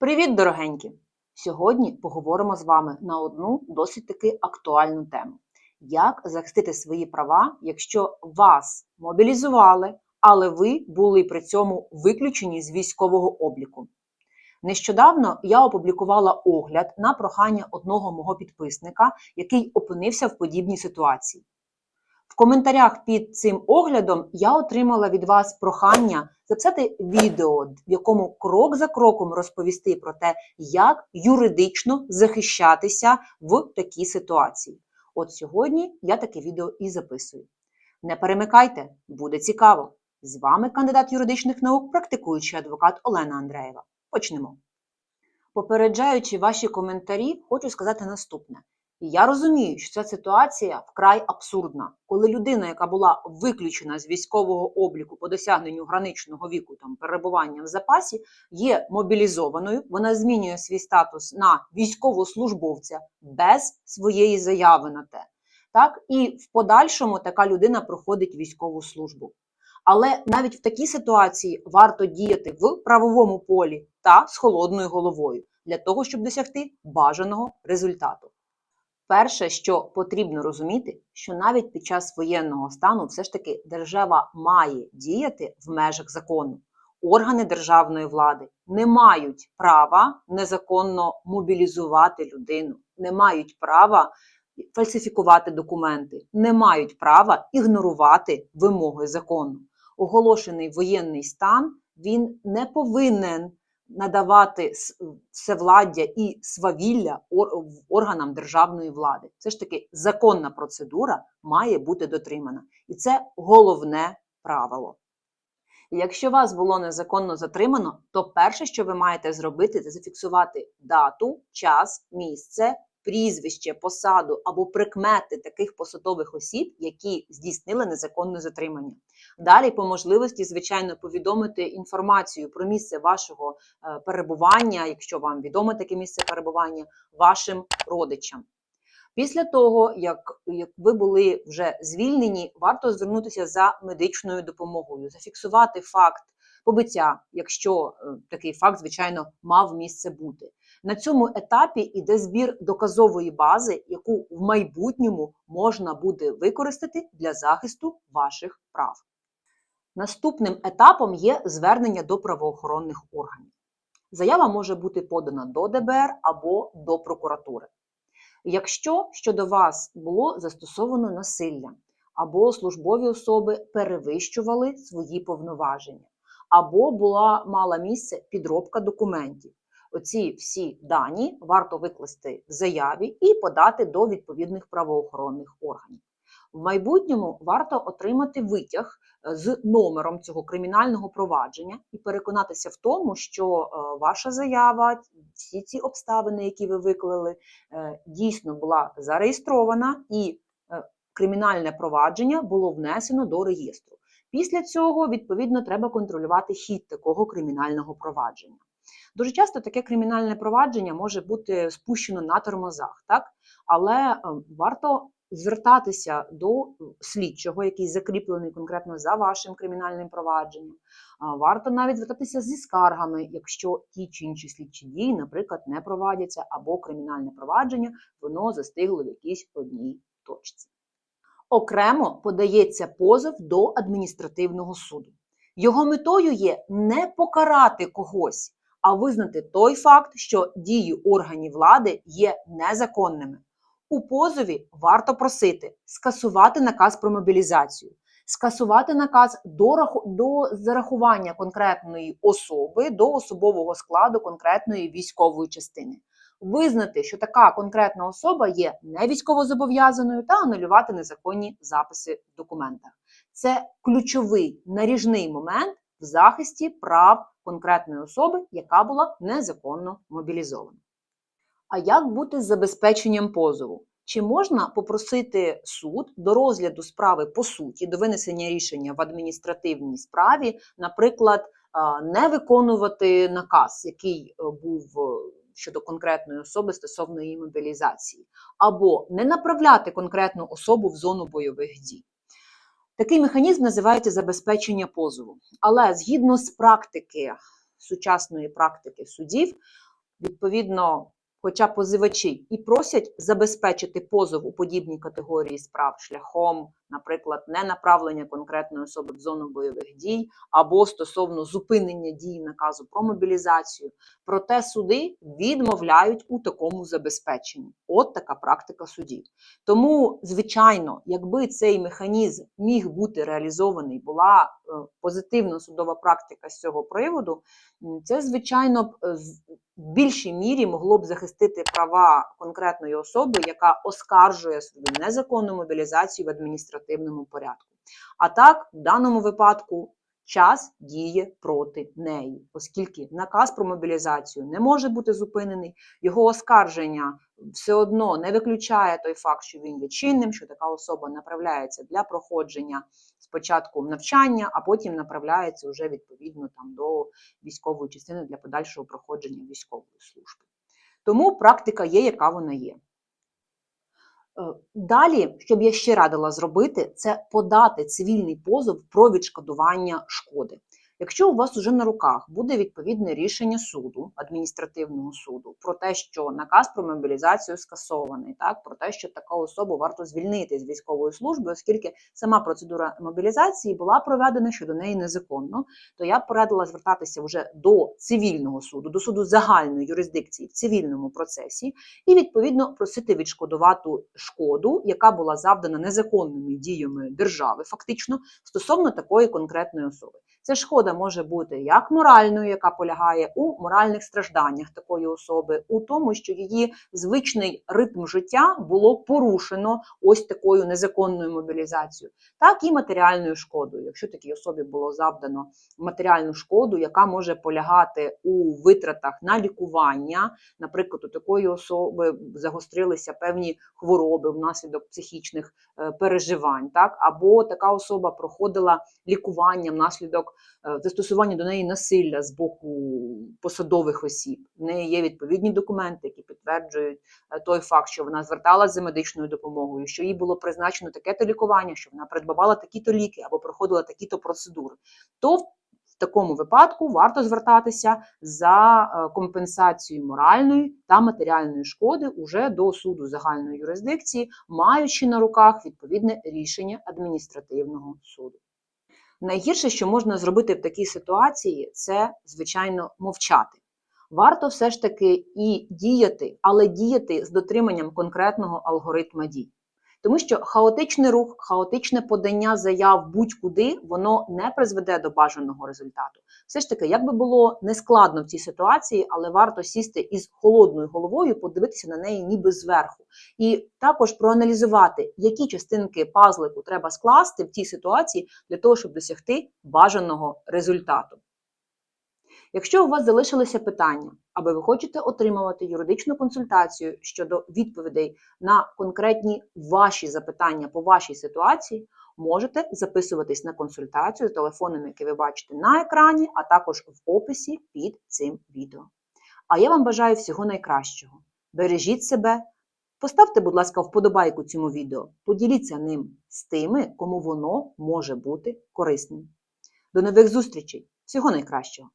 Привіт, дорогенькі! Сьогодні поговоримо з вами на одну досить таки актуальну тему: як захистити свої права, якщо вас мобілізували, але ви були при цьому виключені з військового обліку. Нещодавно я опублікувала огляд на прохання одного мого підписника, який опинився в подібній ситуації. В коментарях під цим оглядом я отримала від вас прохання записати відео, в якому крок за кроком розповісти про те, як юридично захищатися в такій ситуації. От сьогодні я таке відео і записую. Не перемикайте, буде цікаво. З вами кандидат юридичних наук, практикуючий адвокат Олена Андреєва. Почнемо. Попереджаючи ваші коментарі, хочу сказати наступне. І я розумію, що ця ситуація вкрай абсурдна, коли людина, яка була виключена з військового обліку по досягненню граничного віку там перебування в запасі, є мобілізованою, вона змінює свій статус на військовослужбовця без своєї заяви на те. Так, і в подальшому така людина проходить військову службу. Але навіть в такій ситуації варто діяти в правовому полі та з холодною головою для того, щоб досягти бажаного результату. Перше, що потрібно розуміти, що навіть під час воєнного стану все ж таки держава має діяти в межах закону. Органи державної влади не мають права незаконно мобілізувати людину, не мають права фальсифікувати документи, не мають права ігнорувати вимоги закону. Оголошений воєнний стан він не повинен надавати всевладдя і свавілля органам державної влади. Це ж таки законна процедура має бути дотримана. І це головне правило. Якщо вас було незаконно затримано, то перше, що ви маєте зробити, це зафіксувати дату, час, місце, прізвище, посаду або прикмети таких посадових осіб, які здійснили незаконне затримання. Далі, по можливості, звичайно, повідомити інформацію про місце вашого е, перебування, якщо вам відоме таке місце перебування, вашим родичам. Після того, як як ви були вже звільнені, варто звернутися за медичною допомогою, зафіксувати факт побиття, якщо е, такий факт, звичайно, мав місце бути. На цьому етапі йде збір доказової бази, яку в майбутньому можна буде використати для захисту ваших прав. Наступним етапом є звернення до правоохоронних органів. Заява може бути подана до ДБР або до прокуратури. Якщо щодо вас було застосовано насилля, або службові особи перевищували свої повноваження, або була мала місце підробка документів, оці всі дані варто викласти в заяві і подати до відповідних правоохоронних органів. В майбутньому варто отримати витяг е, з номером цього кримінального провадження і переконатися в тому, що е, ваша заява, всі ці обставини, які ви виклали, е, дійсно була зареєстрована, і кримінальне провадження було внесено до реєстру. Після цього, відповідно, треба контролювати хід такого кримінального провадження. Дуже часто таке кримінальне провадження може бути спущено на тормозах, так? але варто звертатися до слідчого, який закріплений конкретно за вашим кримінальним провадженням. Варто навіть звертатися зі скаргами, якщо ті чи інші слідчі дії, наприклад, не проводяться, або кримінальне провадження воно застигло в якійсь одній точці. Окремо подається позов до адміністративного суду. Його метою є не покарати когось, а визнати той факт, що дії органів влади є незаконними. У позові варто просити скасувати наказ про мобілізацію, скасувати наказ до до зарахування конкретної особи до особового складу конкретної військової частини, визнати, що така конкретна особа є не військовозобов'язаною та анулювати незаконні записи в документах. Це ключовий наріжний момент в захисті прав конкретної особи, яка була незаконно мобілізована. А як бути з забезпеченням позову? Чи можна попросити суд до розгляду справи по суті, до винесення рішення в адміністративній справі, наприклад, не виконувати наказ, який е, був е, щодо конкретної особи стосовно її мобілізації, або не направляти конкретну особу в зону бойових дій? Такий механізм називається забезпечення позову. Але згідно з практики, сучасної практики судів, відповідно, хоча позивачі і просять забезпечити позов у подібній категорії справ шляхом, наприклад, ненаправлення конкретної особи в зону бойових дій або стосовно зупинення дії наказу про мобілізацію, проте суди відмовляють у такому забезпеченні. От така практика судів. Тому, звичайно, якби цей механізм міг бути реалізований, була е, позитивна судова практика з цього приводу, це, звичайно, б е, в більшій мірі могло б захистити права конкретної особи, яка оскаржує свою незаконну мобілізацію в адміністративному порядку. А так, в даному випадку, час діє проти неї, оскільки наказ про мобілізацію не може бути зупинений, його оскарження все одно не виключає той факт, що він є чинним, що така особа направляється для проходження спочатку навчання, а потім направляється вже відповідно там до військової частини для подальшого проходження військової служби. Тому практика є, яка вона є. Е, Далі, що б я ще радила зробити, це подати цивільний позов про відшкодування шкоди. Якщо у вас уже на руках буде відповідне рішення суду, адміністративного суду, про те, що наказ про мобілізацію скасований, так про те, що таку особу варто звільнити з військової служби, оскільки сама процедура мобілізації була проведена щодо неї незаконно, то я б порадила звертатися вже до цивільного суду, до суду загальної юрисдикції в цивільному процесі, і відповідно просити відшкодувати шкоду, яка була завдана незаконними діями держави, фактично стосовно такої конкретної особи. Ця шкода може бути як моральною, яка полягає у моральних стражданнях такої особи, у тому, що її звичний ритм життя було порушено ось такою незаконною мобілізацією, так і матеріальною шкодою. Якщо такій особі було завдано матеріальну шкоду, яка може полягати у витратах на лікування, наприклад, у такої особи загострилися певні хвороби внаслідок психічних е, переживань, так або така особа проходила лікування внаслідок застосування до неї насилля з боку посадових осіб. В неї є відповідні документи, які підтверджують е, той факт, що вона зверталася за медичною допомогою, що їй було призначено таке-то лікування, що вона придбавала такі-то ліки або проходила такі-то процедури. То в такому випадку варто звертатися за е, компенсацією моральної та матеріальної шкоди уже до суду загальної юрисдикції, маючи на руках відповідне рішення адміністративного суду. Найгірше, що можна зробити в такій ситуації, це, звичайно, мовчати. Варто все ж таки і діяти, але діяти з дотриманням конкретного алгоритма дій. Тому що хаотичний рух, хаотичне подання заяв будь-куди, воно не призведе до бажаного результату. Все ж таки, як би було нескладно в цій ситуації, але варто сісти із холодною головою, подивитися на неї ніби зверху, і також проаналізувати, які частинки пазлику треба скласти в цій ситуації для того, щоб досягти бажаного результату. Якщо у вас залишилися питання, або ви хочете отримувати юридичну консультацію щодо відповідей на конкретні ваші запитання по вашій ситуації, можете записуватись на консультацію з телефоном, який ви бачите на екрані, а також в описі під цим відео. А я вам бажаю всього найкращого. Бережіть себе, поставте, будь ласка, вподобайку цьому відео, поділіться ним з тими, кому воно може бути корисним. До нових зустрічей! Всього найкращого!